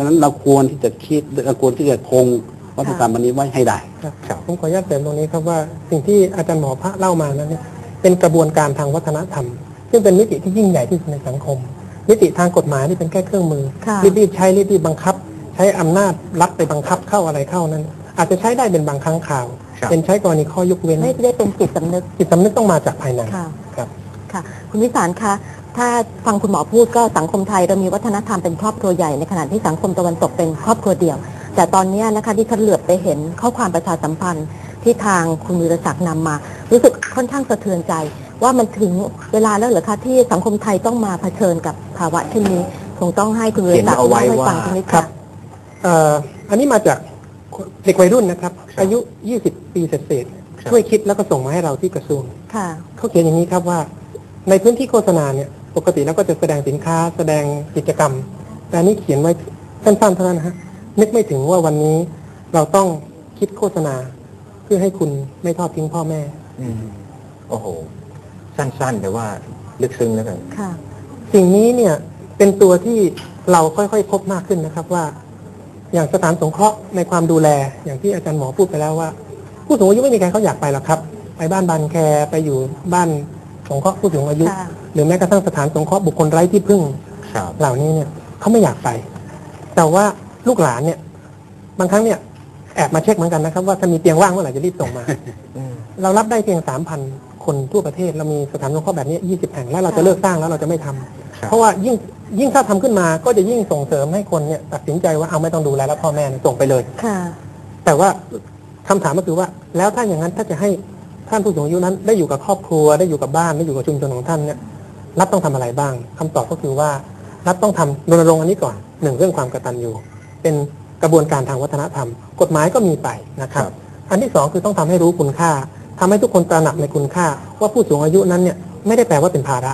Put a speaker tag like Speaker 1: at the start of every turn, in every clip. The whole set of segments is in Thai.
Speaker 1: ราะฉะนั้นเราควรที่จะคิดเราควรที่จะคงวัฒนธรรมอันนี้ไว้ให้ได้
Speaker 2: ครับ
Speaker 1: ครับ
Speaker 2: ผมขออนุญาตเสริมตรงนี้ครับว่าสิ่งที่อาจารย์หมอพระเล่ามานั้นเนี่ยเป็นกระบวนการทางวัฒนธรรม ซึ่งเป็นมิติที่ยิ่งใหญ่ที่สุดในสังคม มิติทางกฎหมายนี่เป็นแค่เครื่องมือ
Speaker 3: ค่ะ
Speaker 2: รีบๆใช้รีบๆบังคับ ใช้อำนาจรัฐไปบังคับเข้าอะไรเข้านั้น อาจจะใช้ได้เป็นบางครั้งข่าว
Speaker 1: ครับ
Speaker 2: เป็นใช้กรณีข้อยกเว้น
Speaker 3: ไม่ได้เป็นจิตสำนึก
Speaker 2: จิตสำนึกต้องมาจากภายใน
Speaker 3: ค่ะ
Speaker 2: ครับ
Speaker 3: ค่ะ คุณวิสารคะ ถ้าฟังคุณหมอพูดก็สังคมไทยเรามีวัฒนธรรมเป็นครอบครัวใหญ่ในขณะที่สังคมตะวันตกเป็นครอบครัวเดี่ยว แต่ตอนเนี้ยนะคะที่ฉันเหลือบไปเห็นข้อความประชาสัมพันธ์ที่ทางคุณวีรศักดิ์นำมา รู้สึกค่อนข้างสะเทือนใจ ว่ามันถึงเวลาแล้วเหรอคะที่สังคมไทยต้องมาเผชิญกับภาวะเช่นนี้คงต้องให้คุณวีรศักดิ์
Speaker 1: เขียนเอาไว้
Speaker 3: เล่าให้ฟัง
Speaker 1: ว่า
Speaker 3: สักนิด
Speaker 2: ครั
Speaker 3: ค่ะ
Speaker 2: บเอ่ออันนี้มาจากเด็กวัยรุ่นนะครับ อายุ 20 ปีเศษๆช่วยคิดแล้วก็ส่งมาให้เราที่กระทรวง
Speaker 3: ค่ะ
Speaker 2: เขาเขียนอย่างนี้ครับว่า ในพื้นที่โฆษณาเนี่ย ปกติแล้วก็จะแสดงสินค้าแสดงกิจกรรม แต่อันนี้เขียนไว้สั้นๆเท่านั้นนะฮะนึกไม่ถึงว่าวันนี้เราต้องคิดโฆษณา เพื่อให้คุณไม่ทอดทิ้งพ่อแม่
Speaker 4: อืมโอ้โห สั้นๆ แต่ว่าลึกซึ้งแล้วกัน
Speaker 3: ค่ะ
Speaker 2: สิ่งนี้เนี่ยเป็นตัวที่เราค่อยๆพบมากขึ้นนะครับว่า อย่างสถานสงเคราะห์ในความดูแล อย่างที่อาจารย์หมอพูดไปแล้วว่า ผู้สูงอายุไม่มีใครเขาอยากไปหรอกครับ ไปบ้านบานแคไปอยู่บ้านสงเคราะห์ผู้สูงอายุ
Speaker 3: ค่ะ
Speaker 2: หรือแม้กระทั่งสถานสงเคราะห์บุคคลไร้ที่พึ่ง
Speaker 4: ครับ
Speaker 2: เหล่านี้เนี่ยเขาไม่อยากไป แต่ว่าลูกหลานเนี่ย บางครั้งเนี่ยแอบมาเช็คเหมือนกันนะครับ ว่าถ้ามีเตียงว่างเมื่อไหร่จะรีบส่งมา
Speaker 4: อืม
Speaker 2: เรารับได้เพียงสามพันคนทั่วประเทศเรามีสถานสงเคราะห์แบบนี้ยี่สิบแห่งแล้วเราจะเลิกสร้างแล้วเราจะไม่ทำ
Speaker 4: ครับ
Speaker 2: เพราะว่ายิ่งยิ่งถ้าทำขึ้นมาก็จะยิ่งส่งเสริมให้คนเนี่ยตัดสินใจว่าเอาไม่ต้องดูแลแล้วพ่อแม่เนี่ยส่งไปเลย
Speaker 3: ค่ะ
Speaker 2: แต่ว่าคำถามก็คือว่า แล้วถ้าอย่างนั้นถ้าจะให้ท่านผู้สูงอายุนั้น ได้อยู่กับครอบครัวได้อยู่กับบ้านได้อยู่กับชุมชนของท่านเนี่ย รัฐต้องทำอะไรบ้างคำตอบก็คือว่ารัฐต้องทำรณรงค์อันนี้ก่อนหนึ่งเรื่องความกตัญญูเป็นกระบวนการทางวัฒนธรรม กฎหมายก็มีไปนะครับ
Speaker 4: ครับ
Speaker 2: อันที่สองคือต้องทำให้รู้คุณค่าทำให้ทุกคนตระหนักในคุณค่า ว่าผู้สูงอายุนั้นเนี่ยไม่ได้แปลว่าเป็นภาระ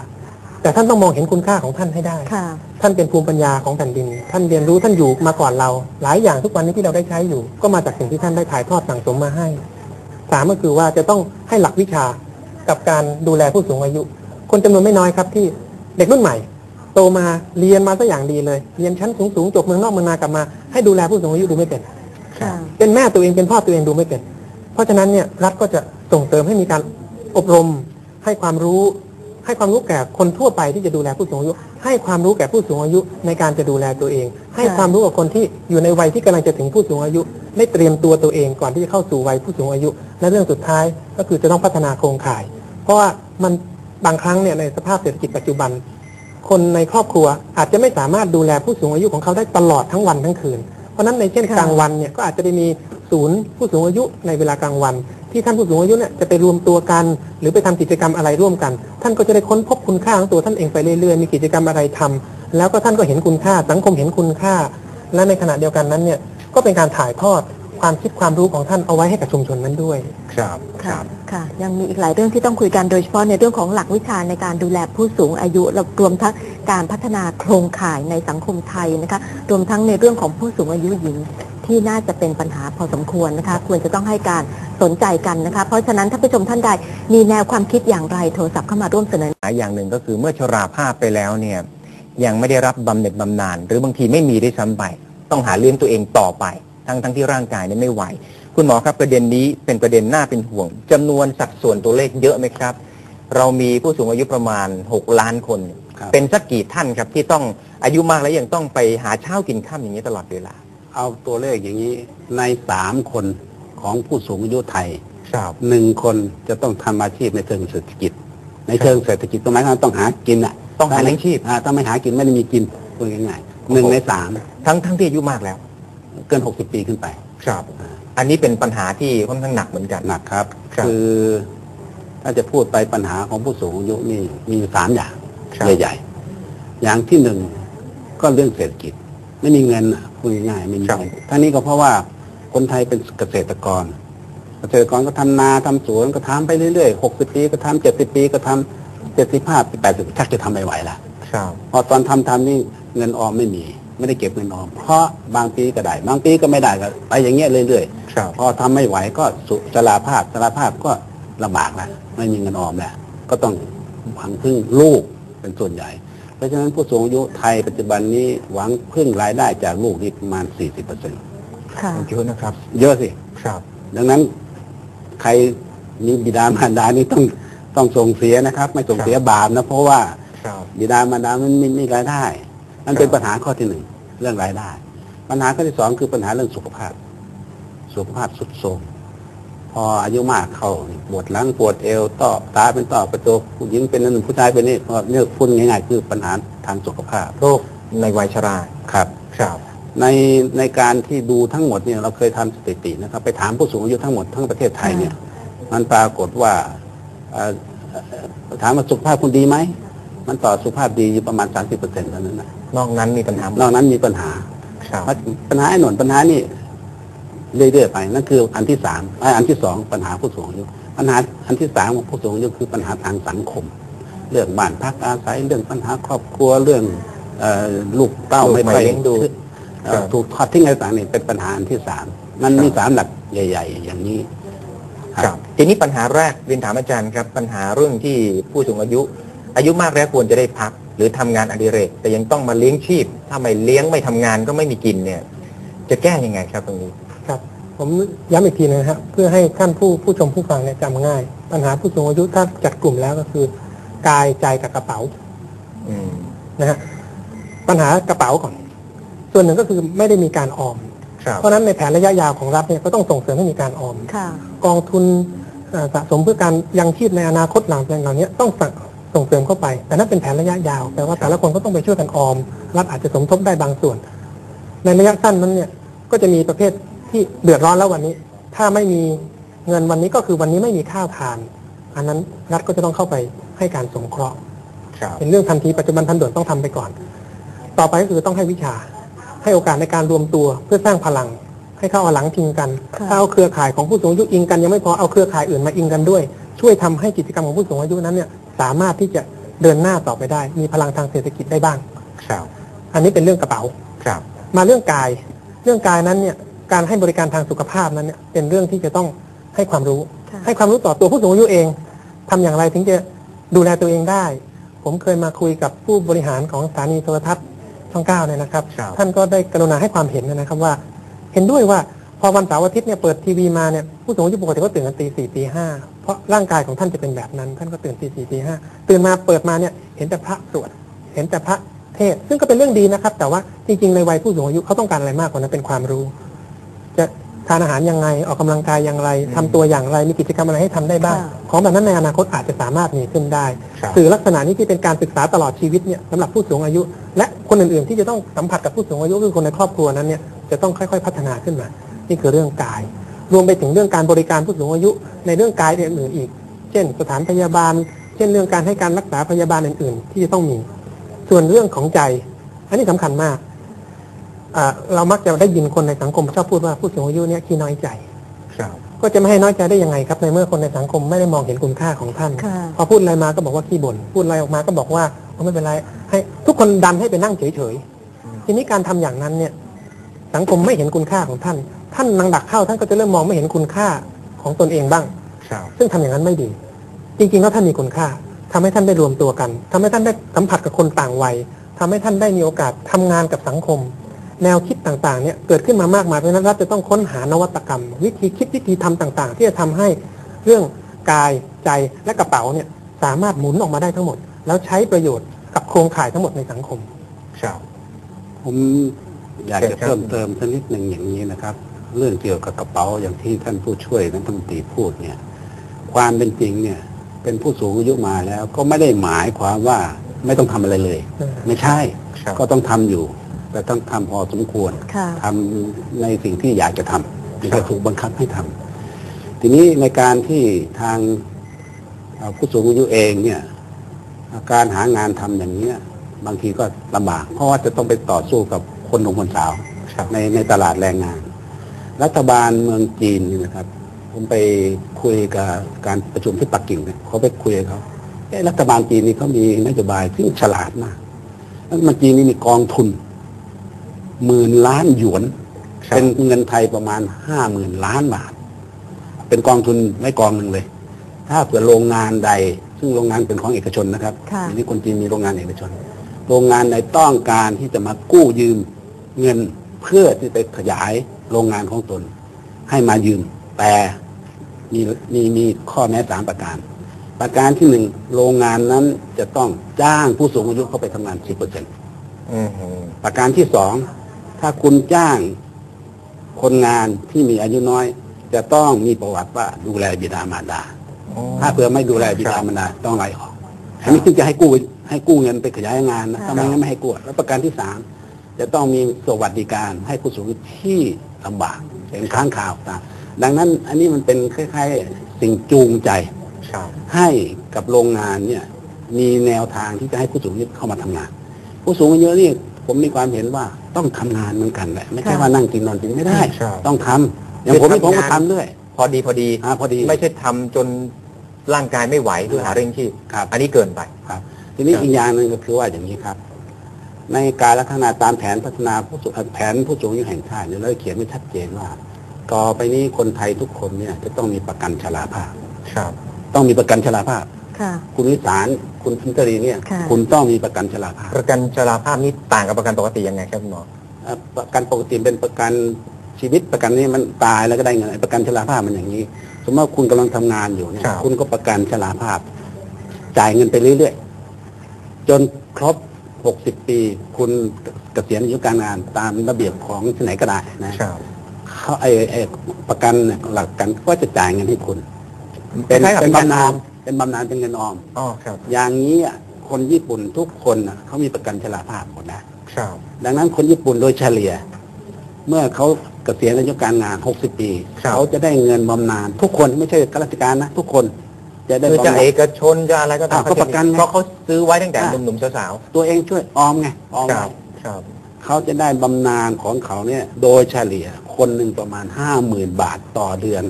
Speaker 2: แต่ท่านต้องมองเห็นคุณค่าของท่านให้ได้
Speaker 3: ค่ะ
Speaker 2: ท่านเป็นภูมิปัญญาของแผ่นดิน ท่านเรียนรู้ท่านอยู่มาก่อนเรา หลายอย่างทุกวันนี้ที่เราได้ใช้อยู่ ก็มาจากสิ่งที่ท่านได้ถ่ายทอดสั่งสมมาให้สามก็คือว่าจะต้องให้หลักวิชากับการดูแลผู้สูงอายุ คนจำนวนไม่น้อยครับที่เด็กรุ่นใหม่ โตมาเรียนมาซะอย่างดีเลย เรียนชั้นสูงๆจบเมืองนอกเมืองนากลับมา ให้ดูแลผู้สูงอายุดูไม่เป็น
Speaker 3: ค่ะ
Speaker 2: เป็นแม่ตัวเองเป็นพ่อตัวเองดูไม่เป็น เพราะฉะนั้นเนี่ยรัฐก็จะส่งเสริมให้มีการอบรม ให้ความรู้ ให้ความรู้แก่คนทั่วไปที่จะดูแลผู้สูงอายุ ให้ความรู้แก่ผู้สูงอายุในการจะดูแลตัวเอง ให้
Speaker 3: ค่ะ
Speaker 2: ความรู้กับคนที่อยู่ในวัยที่กำลังจะถึงผู้สูงอายุได้เตรียมตัวตัวเองก่อนที่จะเข้าสู่วัยผู้สูงอายุ และเรื่องสุดท้ายก็คือจะต้องพัฒนาโครงข่าย เพราะว่ามัน บางครั้งเนี่ยในสภาพเศรษฐกิจปัจจุบัน คนในครอบครัวอาจจะไม่สามารถดูแลผู้สูงอายุของเขาได้ตลอดทั้งวันทั้งคืน เพราะฉะนั้นในเช่นกลางวันเนี่ยก็อาจจะได้มีศูนย์ผู้สูงอายุในเวลากลางวัน ที่ท่านผู้สูงอายุเนี่ยจะไปรวมตัวกัน หรือไปทำกิจกรรมอะไรร่วมกัน ท่านก็จะได้ค้นพบคุณค่าของตัวท่านเองไปเรื่อยๆมีกิจกรรมอะไรทำแล้วก็ท่านก็เห็นคุณค่า สังคมเห็นคุณค่า และในขณะเดียวกันนั้นเนี่ยก็เป็นการถ่ายทอด ความคิดความรู้ของท่านเอาไว้ให้กับชุมชนนั้นด้วย
Speaker 4: ครับค
Speaker 3: ค่ะ
Speaker 4: รับ
Speaker 3: ค่ะ ยังมีอีกหลายเรื่องที่ต้องคุยกันโดยเฉพาะในเรื่องของหลักวิชาในการดูแลผู้สูงอายุและรวมทั้งการพัฒนาโครงข่ายในสังคมไทยนะคะรวมทั้งในเรื่องของผู้สูงอายุหญิงที่น่าจะเป็นปัญหาพอสมควรนะคะ ควรจะต้องให้การสนใจกันนะคะ เพราะฉะนั้นถ้าผู้ชมท่านใดมีแนวความคิดอย่างไรโทรศัพท์เข้ามาร่วมเสนอ
Speaker 4: หาอย่างหนึ่งก็คือเมื่อชราภาพไปแล้วเนี่ยยังไม่ได้รับบำเหน็จบำนาญหรือบางทีไม่มีได้วยซ้ำไป ต้องหาเลี้ยงตัวเองต่อไป ทั้งทั้งที่ร่างกายเนี่ยไม่ไหว คุณหมอครับประเด็นนี้เป็นประเด็นน่าเป็นห่วงจำนวนสัดส่วนตัวเลขเยอะไหมครับ เรามีผู้สูงอายุประมาณ 6 ล้านคน
Speaker 1: ครับ
Speaker 4: เป็นสักกี่ท่านครับที่ต้องอายุมากแล้วยังต้องไปหาเช้ากินข้ามอย่างนี้ตลอดเวลา
Speaker 1: เอาตัวเลขอย่างนี้ในสามคนของผู้สูงอายุไทย
Speaker 4: ครับ
Speaker 1: หนึ่งคนจะต้องทำอาชีพในเชิงเศรษฐกิจ ในเชิงเศรษฐกิจตรงหมายความว่าต้องหากินอะ
Speaker 4: ต้องหาเลี้ยงชีพ
Speaker 1: อ่าถ้าไม่หากินไม่ได้มีกินพูดง่ายๆหนึ่งในสาม
Speaker 4: ทั้งทั้งที่อายุมากแล้ว
Speaker 1: เกินหกสิบปีขึ้นไป
Speaker 4: ครับ อันนี้เป็นปัญหาที่ค่อนข้างหนักเหมือนกัน
Speaker 1: หนักครับ
Speaker 4: ครับ
Speaker 1: คือถ้าจะพูดไปปัญหาของผู้สูงอายุนี่มีอยู่สามอย่าง
Speaker 4: ครับ
Speaker 1: ใหญ่ๆ อย่างที่หนึ่งก็เรื่องเศรษฐกิจ ไม่มีเงินอะพูดง่ายๆไม่มีเงินทั้งนี้ก็เพราะว่าคนไทยเป็นเกษตรกร เกษตรกรก็ทำนาทำสวนก็ทำไปเรื่อยๆหกสิบปีก็ทำเจ็ดสิบปีก็ทำเจ็ดสิบห้าแปดสิบชักจะทำไม่ไหวละ
Speaker 4: ครับ
Speaker 1: พอตอนทำทำนี่เงินออมไม่มี ไม่ได้เก็บเงินออมเพราะบางปีก็ได้ บางปีก็ไม่ได้ก็ไปอย่างเงี้ยเรื่อย
Speaker 4: ครับ
Speaker 1: ๆพอทำไม่ไหวก็สุสลาภาพสลาภาพก็ลำบากแล้วไม่มีเงินออมแล้วก็ต้องหวังพึ่งลูกเป็นส่วนใหญ่ เพราะฉะนั้นผู้สูงอายุไทยปัจจุบันนี้หวังพึ่งรายได้จากลูกนี่ประมาณ 40เปอร์เซ็นต์
Speaker 3: ค่ะ
Speaker 4: เยอะนะครับ
Speaker 1: เยอะสิ
Speaker 4: ครับ
Speaker 1: ดังนั้นใครมีบิดามารดานี่ต้องต้องส่งเสียนะครับ ไม่ส่งเสียบาปนะเพราะว่า
Speaker 4: ครับ
Speaker 1: บิดามารดามันไม่มีรายได้ นั่น
Speaker 4: ครับ
Speaker 1: เป็นปัญหาข้อที่หนึ่งเรื่องรายได้ ปัญหาข้อที่สองคือปัญหาเรื่องสุขภาพ สุขภาพสุดโทรมพออายุมากเข้าปวดหลังปวดเอวต่อตาเป็นต่อประตูผู้หญิงเป็นนั่นผู้ชายเป็นนี่เพราะเนี่ยพูดง่ายๆ คือปัญหาทางสุขภาพ
Speaker 4: โรคในวัยชรา
Speaker 1: ครับ
Speaker 4: ครับ
Speaker 1: ในในการที่ดูทั้งหมดเนี่ยเราเคยทำสถิตินะครับ ไปถามผู้สูงอายุทั้งหมดทั้งประเทศไทยเนี่ย มันปรากฏว่าเอ่อเอ่อถามว่าสุขภาพคุณดีไหม มันตอบสุขภาพดีอยู่ประมาณ 30เปอร์เซ็นต์เท่านั้นนะ
Speaker 4: นอกนั้นมีปัญหาน
Speaker 1: อกนั้นมีปัญหา
Speaker 4: ครับ
Speaker 1: ปัญหาไอ้หนวนปัญหานี่เรื่อยๆไปนั่นคืออันที่สามไอ้อันที่สองปัญหาผู้สูงอายุปัญหาอันที่สามของผู้สูงอายุคือปัญหาทางสังคม เรื่องบ้านพักอาศัยเรื่องปัญหาครอบครัวเรื่องเอ่อลูกเต้า
Speaker 4: ลูก
Speaker 1: ไม่
Speaker 4: ไม่
Speaker 1: ค่อย
Speaker 4: เลี้ยงดู
Speaker 1: เอ่อ
Speaker 4: ครับ
Speaker 1: ถูกทอดทิ้งอะไรต่างๆนี่เป็นปัญหาอันที่สามมันมีสามหลักใหญ่ ๆ อย่างนี้
Speaker 4: ครับทีนี้ปัญหาแรกเรียนถามอาจารย์ครับ ปัญหาเรื่องที่ผู้สูงอายุ อายุมากแล้วควรจะได้พัก หรือทำงานอดิเรก แต่ยังต้องมาเลี้ยงชีพ ถ้าไม่เลี้ยงไม่ทำงานก็ไม่มีกินเนี่ย จะแก้ยังไงครับตรงนี้
Speaker 2: ครับ ผมย้ำอีกทีนะครับเพื่อให้ท่านผู้ผู้ชมผู้ฟังเนี่ยจำง่าย ปัญหาผู้สูงอายุถ้าจัดกลุ่มแล้วก็คือกายใจกับกระเป๋า
Speaker 4: อืม
Speaker 2: นะฮะปัญหากระเป๋าก่อน ส่วนหนึ่งก็คือไม่ได้มีการออม
Speaker 4: ครับ
Speaker 2: เพราะฉะนั้นในแผนระยะยาวของรัฐเนี่ยก็ต้องส่งเสริมให้มีการออม
Speaker 3: ค่ะ
Speaker 2: กองทุนเอ่อสะสมเพื่อการยังชีพในอนาคตหลังจากเหล่านี้ต้อง สั่งส่งเสริมเข้าไป แต่นั่นเป็นแผนระยะยาวแปลว่าแต่ละคนก็ต้องไปช่วยกันออม รัฐอาจจะสมทบได้บางส่วน ในระยะสั้นนั้นเนี่ยก็จะมีประเภทที่เดือดร้อนแล้ววันนี้ ถ้าไม่มีเงินวันนี้ก็คือวันนี้ไม่มีข้าวทาน อันนั้นรัฐก็จะต้องเข้าไปให้การสงเคราะห์
Speaker 4: ครับ
Speaker 2: เป็นเรื่องทันทีปัจจุบันทันด่วนต้องทำไปก่อน ต่อไปก็คือต้องให้วิชา ให้โอกาสในการรวมตัวเพื่อสร้างพลัง ให้เข้าเอาหลังพิงกัน
Speaker 3: ค่ะ
Speaker 2: ถ้าเอาเครือข่ายของผู้สูงอายุอิงกันยังไม่พอเอาเครือข่ายอื่นมาอิงกันด้วย ช่วยทำให้กิจกรรมของผู้สูงอายุนั้นเนี่ยสามารถที่จะเดินหน้าต่อไปได้ มีพลังทางเศรษฐกิจได้บ้าง
Speaker 4: ครับ
Speaker 2: อันนี้เป็นเรื่องกระเป๋า
Speaker 4: ครับ
Speaker 2: มาเรื่องกาย เรื่องกายนั้นเนี่ยการให้บริการทางสุขภาพนั้นเนี่ยเป็นเรื่องที่จะต้องให้ความรู้
Speaker 3: ค่ะ
Speaker 2: ให้ความรู้ต่อตัวผู้สูงอายุเองทำอย่างไรถึงจะดูแลตัวเองได้ ผมเคยมาคุยกับผู้บริหารของสถานีโทรทัศน์ช่องเก้าเนี่ยนะครับ
Speaker 4: ครับ
Speaker 2: ท่านก็ได้กรุณาให้ความเห็นนะครับว่า เห็นด้วยว่า พอวันเสาร์อาทิตย์เนี่ยเปิดทีวีมาเนี่ยผู้สูงอายุปกติก็ตื่นกันตีสี่ตีห้าเพราะร่างกายของท่านจะเป็นแบบนั้น ท่านก็ตื่นตีสี่ตีห้าตื่นมาเปิดมาเนี่ยเห็นแต่พระสวด เห็นแต่พระเทศน์ซึ่งก็เป็นเรื่องดีนะครับ แต่ว่าจริง ๆ ในวัยผู้สูงอายุเขาต้องการอะไรมากกว่านั้นเป็นความรู้ จะทานอาหารยังไงออกกำลังกายอย่างไรทำตัวอย่างไรมีกิจกรรมอะไรให้ทำได้บ้าง
Speaker 3: ค่ะ
Speaker 2: ของแบบนั้นในอนาคตอาจจะสามารถมีขึ้นได้
Speaker 4: ครับ
Speaker 2: สื่อลักษณะนี้ที่เป็นการศึกษาตลอดชีวิตเนี่ยสำหรับผู้สูงอายุ และคนอื่นๆ ที่จะต้องสัมผัสกับผู้สูงอายุคือคนในครอบครัวนั้นเนี่ยจะต้องค่อย ๆ พัฒนาขึ้นมา นี่คือเรื่องกาย รวมไปถึงเรื่องการบริการผู้สูงอายุในเรื่องกายอื่นๆอีก เช่น สถานพยาบาล เช่นเรื่องการให้การรักษาพยาบาลอื่น ๆ ที่จะต้องมี ส่วนเรื่องของใจ อันนี้สำคัญมากอ่าเรามักจะได้ยินคนในสังคมชอบพูดว่าผู้สูงอายุเนี่ยขี้น้อยใจ
Speaker 4: ครับ
Speaker 2: ก็จะไม่ให้น้อยใจได้ยังไงครับในเมื่อคนในสังคมไม่ได้มองเห็นคุณค่าของท่าน
Speaker 3: ค่ะ
Speaker 2: พอพูดอะไรมาก็บอกว่าขี้บ่นพูดอะไรออกมาก็บอกว่าเอาไม่เป็นไรให้ทุกคนดันให้ไปนั่งเฉยๆทีนี้การทำอย่างนั้นเนี่ย สังคมไม่เห็นคุณค่าของท่าน ท่านนังดักเข้าท่านก็จะเริ่มมองไม่เห็นคุณค่าของตนเองบ้าง
Speaker 4: ครับ
Speaker 2: ซึ่งทำอย่างนั้นไม่ดี จริงๆแล้วท่านมีคุณค่าทำให้ท่านได้รวมตัวกันทำให้ท่านได้สัมผัสกับคนต่างวัยทำให้ท่านได้มีโอกาสทำงานกับสังคม แนวคิดต่างๆเนี่ยเกิดขึ้นมามากมายเพราะฉะนั้นรัฐจะต้องค้นหานวัตกรรม วิธีคิดวิธีทำต่างๆ ที่จะทำให้เรื่องกายใจและกระเป๋าเนี่ยสามารถหมุนออกมาได้ทั้งหมด แล้วใช้ประโยชน์กับโครงข่ายทั้งหมดในสังคม
Speaker 4: ครับ
Speaker 1: ผมอยาก
Speaker 4: เชิ
Speaker 1: จะ
Speaker 4: ญครับ
Speaker 1: เพิ่มเติมสักนิดหนึ่งอย่างนี้นะครับ เรื่องเกี่ยวกับกระเป๋าอย่างที่ท่านผู้ช่วยนักธรรมนตรีพูดเนี่ย ความเป็นจริงเนี่ย เป็นผู้สูงอายุมาแล้ว ก็ไม่ได้หมายความว่าไม่ต้องทำอะไรเลย
Speaker 2: อืม
Speaker 1: ไม่ใช่
Speaker 4: ครับ
Speaker 1: ก็ต้องทำอยู่ แต่ต้องทำพอสมควร
Speaker 3: ค่ะ
Speaker 1: ทำในสิ่งที่อยากจะทำไม่ใช่ถูกบังคับให้ทำทีนี้ในการที่ทางเอ่อผู้สูงอายุเองเนี่ยการหางานทำอย่างเนี้ย บางทีก็ลำบากเพราะว่าจะต้องไปต่อสู้กับคนหนุ่มคนสาว
Speaker 4: ครับ
Speaker 1: ในในตลาดแรงงาน รัฐบาลเมืองจีนนี่นะครับ ผมไปคุยกับการประชุมที่ปักกิ่งเนี่ยเขาไปคุยกับเขาเอ๊ะรัฐบาลจีนนี่เขามีนโยบายที่ฉลาดมากรัฐบาลจีนนี่มีกองทุนหมื่นล้านหยวน
Speaker 4: ครับ
Speaker 1: เป็นเงินไทยประมาณห้าหมื่นล้านบาท เป็นกองทุนไม่กองหนึ่งเลย ถ้าเผื่อโรงงานใด ซึ่งโรงงานเป็นของเอกชนนะครับ
Speaker 3: ค่ะ
Speaker 1: ทีนี้คนจีนมีโรงงานเอกชน โรงงานไหนต้องการที่จะมากู้ยืมเงินเพื่อที่ไปขยาย โรงงานของตน ให้มายืมแต่มีมีมีข้อแม้สามประการ ประการที่หนึ่งโรงงานนั้นจะต้องจ้างผู้สูงอายุเข้าไปทำงานสิบเปอร์เซ็นต์
Speaker 4: อืมฮึ
Speaker 1: ประการที่สองถ้าคุณจ้างคนงานที่มีอายุน้อย จะต้องมีประวัติว่าดูแลบิดามารดา
Speaker 4: อ๋อ
Speaker 1: ถ้าเผื่อไม่ดูแลบิดามารดาต้องไล่ออกอันนี้ถึงจะให้กู้ให้กู้เงินไปขยายงานนะ
Speaker 3: ค่ะ
Speaker 1: ถ้าไม่งั้นไม่ให้กู้แล้วประการที่สามจะต้องมีสวัสดิการให้ผู้สูงอายุที่ ลำบากเป็นค้างข่าวต่างดังนั้นอันนี้มันเป็นคล้ายๆสิ่งจูงใจ
Speaker 4: ครับ
Speaker 1: ให้กับโรงงานเนี่ยมีแนวทางที่จะให้ผู้สูงอายุเข้ามาทำงาน ผู้สูงอายุนี่ผมมีความเห็นว่าต้องทำงานเหมือนกันแหละไม่ใช่
Speaker 3: ค่ะ
Speaker 1: ว่านั่งกินนอนกินไม่ได้
Speaker 4: ใช่
Speaker 1: ต้องทำอย่างผมนี่ผมก็ทำด้วย
Speaker 4: พอดีพอดี
Speaker 1: อ่าพอดี
Speaker 4: ไม่ใช่ทำจนร่างกายไม่ไหวเพื่อหาเร่งชีพ
Speaker 1: ครับ
Speaker 4: อันนี้เกินไป
Speaker 1: ครับทีนี้
Speaker 4: ครับ
Speaker 1: อีกอย่างหนึ่งก็คือว่าอย่างนี้ครับ ในการพัฒนาตามแผนพัฒนาผู้สูงแผนผู้สูงอายุแห่งชาติเนี่ยเราเขียนไว้ชัดเจนว่า ต่อไปนี้คนไทยทุกคนเนี่ยจะต้องมีประกันชราภาพ
Speaker 4: ครับ
Speaker 1: ต้องมีประกันชราภาพ
Speaker 3: ค่ะ
Speaker 1: คุณวิสารคุณพิมตรีเนี่ย
Speaker 3: ค่ะ
Speaker 1: คุณต้องมีประกันชราภาพ
Speaker 4: ประกันชราภาพนี่ต่างกับประกันปกติยังไงครับคุณหมอ
Speaker 1: เอ่อประกันปกติเป็นประกันชีวิตประกันนี้มันตายแล้วก็ได้เงินไอ้ประกันชราภาพมันอย่างนี้ สมมติว่าคุณกำลังทำงานอยู่เนี่ย
Speaker 4: ครับ
Speaker 1: คุณก็ประกันชราภาพ จ่ายเงินไปเรื่อยๆจนครบ 60 ปี คุณเกษียณอายุการงานตามระเบียบของที่ไหนก็ได้นะครับเขาไอ้ไอ้ประกันเนี่ยหลักกันก็จะจ่ายเงินให้คุณ เป็น
Speaker 4: คล้ายๆกับ
Speaker 1: เป็น
Speaker 4: ประกัน
Speaker 1: บำนา
Speaker 4: ออ
Speaker 1: ญ
Speaker 4: ม
Speaker 1: เป็นบำนาญเป็นเงินออม
Speaker 4: อ๋อครับ
Speaker 1: อย่างนี้อะคนญี่ปุ่นทุกคนน่ะเขามีประกันชราภาพหมดนะ
Speaker 4: ครับ
Speaker 1: ดังนั้นคนญี่ปุ่นโดยเฉลี่ย เมื่อเขาเกษียณอายุการงาน 60 ปี
Speaker 4: ครับ
Speaker 1: เขาจะได้เงินบำนาญทุกคนไม่ใช่ข้าราชการนะ ทุกคน จะได้
Speaker 4: คือจะ
Speaker 1: บำนา
Speaker 4: เอ
Speaker 1: ญ
Speaker 4: กชนจะอะไรก็ตาม
Speaker 1: อ่าก็ประกันไง
Speaker 4: เพราะเขาซื้อไว้ตั้งแต่
Speaker 1: อ่า
Speaker 4: หนุ่มๆสาว
Speaker 1: ตัวเองช่วยออมไงออม
Speaker 4: ๆค
Speaker 1: ไว้
Speaker 4: รับครับ
Speaker 1: เขาจะได้บำนาญของเขาเนี่ย โดยเฉลี่ยคนหนึ่งประมาณ50,000บาทต่อเดือน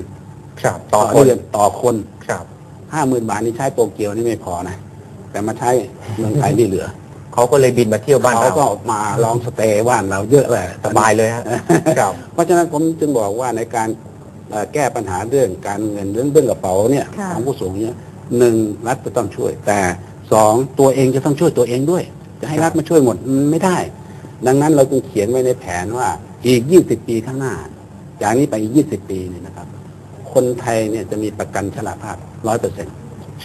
Speaker 4: ครับต่อคน
Speaker 1: เดือนต่อคน
Speaker 4: ครับ
Speaker 1: 50,000บาทนี่ใช้โตเกียวนี่ไม่พอนะ แต่มาใช้เมืองไทยนี่เหลือ
Speaker 4: เขาก็เลยบินมาเที่ยวบ้าน
Speaker 1: เขา
Speaker 4: เรา
Speaker 1: ก็มาลองสเตย์บ้านเราเยอะเลย
Speaker 4: สบายเลยฮะครับ
Speaker 1: เพราะฉะนั้นผมจึงบอกว่าในการเอ่อ แก้ปัญหาเรื่องการเงินเรื่องเรื่องกระเป๋าเนี่ย
Speaker 3: ค่ะ
Speaker 1: ของผู้สูงเนี่ยหนึ่งรัฐจะต้องช่วย แต่สองตัวเองจะต้องช่วยตัวเองด้วย จะให้รัฐมาช่วยหมดมันไม่ได้ ดังนั้นเราจึงเขียนไว้ในแผนว่าอีก 20 ปีข้างหน้า จากนี้ไปอีก 20 ปีเนี่ยนะครับ คนไทยเนี่ยจะมีประกันชราภาพร้อยเปอร์เซ็นต์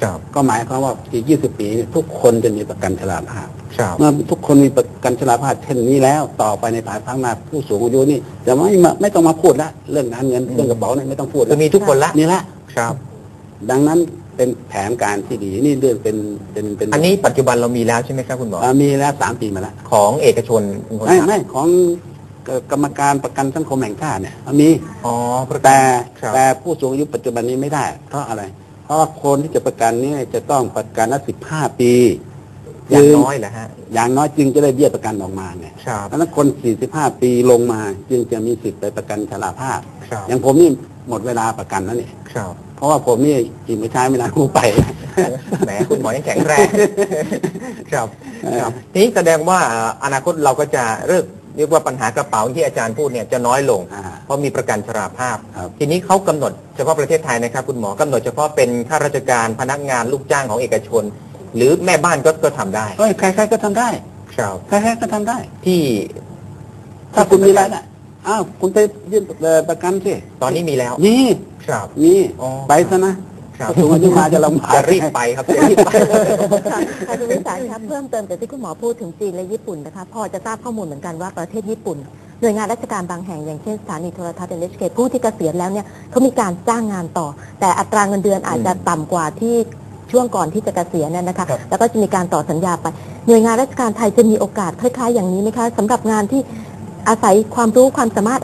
Speaker 4: ครับ
Speaker 1: ก็หมายความว่าอีก 20 ปีเนี่ยทุกคนจะมีประกันชราภาพ
Speaker 4: ครับ
Speaker 1: เมื่อทุกคนมีประกันชราภาพเช่นนี้แล้ว ต่อไปในภายภาคหน้าผู้สูงอายุนี่จะไม่มาไม่ต้องมาพูดละเรื่องการเงินเรื่องกระเป๋าเนี่ยไม่ต้องพูด
Speaker 4: คื
Speaker 1: แล้
Speaker 4: อ
Speaker 1: ว
Speaker 4: มีทุกคนละ
Speaker 1: นี่ละ
Speaker 4: ครับ
Speaker 1: ดังนั้นเป็นแผนการที่ดีนี่เรื่องเป็นเป็นเป็น
Speaker 4: อันนี้ปัจจุบันเรามีแล้วใช่ไหมครับคุณหมอ
Speaker 1: อ่ามีแล้วสามปีมาแล้ว
Speaker 4: ของเอกชนเป็นคน
Speaker 1: ไม่
Speaker 4: ทำ
Speaker 1: ไม่ของเอ่อกรรมการประกันสังคมแห่งชาติเนี่ยมี
Speaker 4: อ๋อประกัน
Speaker 1: แต่
Speaker 4: ครับ
Speaker 1: แต่ผู้สูงอายุปัจจุบันนี้ไม่ได้ เพราะอะไร เพราะว่าคนที่จะประกันเนี่ยจะต้องประกันละสิบห้าปี
Speaker 4: อย่างน้อยแหละฮะ
Speaker 1: อย่างน้อยจึงจะได้เบี้ยประกันออกมาไง
Speaker 4: ครับ
Speaker 1: ดังนั้นคน 45 ปีลงมาจึงจะมีสิทธิ์ไปประกันชราภาพ
Speaker 4: ครับ
Speaker 1: อย่างผมนี่หมดเวลาประกันแล้วนี่
Speaker 4: ครับ
Speaker 1: เพราะว่าผมนี่กินไม่ใช้ไม่นานกูไป
Speaker 4: แหมคุณหมอยังแข็งแรง ครับ ครับทีนี้แสดงว่าเอ่ออนาคตเราก็จะเลิกเรียกว่าปัญหากระเป๋าที่อาจารย์พูดเนี่ยจะน้อยลง
Speaker 1: อ่า
Speaker 4: เพราะมีประกันชราภาพ
Speaker 1: ครับ
Speaker 4: ทีนี้เขากำหนดเฉพาะประเทศไทยนะครับ คุณหมอกำหนดเฉพาะเป็นข้าราชการพนักงานลูกจ้างของเอกชน หรือแม่บ้านก็ก็ทำได้
Speaker 1: เอ้ยใครๆก็ทำได้
Speaker 4: ครับ
Speaker 1: ใครๆก็ทำได้
Speaker 4: ที่
Speaker 1: ถ้าคุณมีรายได้อ้าวคุณไปยื่นเอ่อประกันสิ
Speaker 4: ตอนนี้มีแล้ว
Speaker 1: นี่
Speaker 4: ครับ
Speaker 1: นี่
Speaker 4: อ๋อ
Speaker 1: ไปซะนะครับผู้สูงอายุมาจะลำบาก
Speaker 4: จะรีบไปครับจะรีบไป
Speaker 3: ค่ะค่ะคุณวิสารครับเพิ่มเติมจากที่คุณหมอพูดถึงจีนและญี่ปุ่นนะคะ พอจะทราบข้อมูลเหมือนกันว่าประเทศญี่ปุ่น หน่วยงานราชการบางแห่งอย่างเช่นสถานีโทรทัศน์ NHK ผู้ที่เกษียณแล้วเนี่ยเขามีการจ้างงานต่อ แต่อัตราเงินเดือนอาจจะต่ำกว่าที่ ช่วงก่อนที่จะเกษียณเนี่ยนะคะ
Speaker 4: ครับ
Speaker 3: แล้วก็จะมีการต่อสัญญาไป หน่วยงานราชการไทยจะมีโอกาสคล้ายๆ อย่างนี้ไหมคะสำหรับงานที่อาศัยความรู้ความสามารถ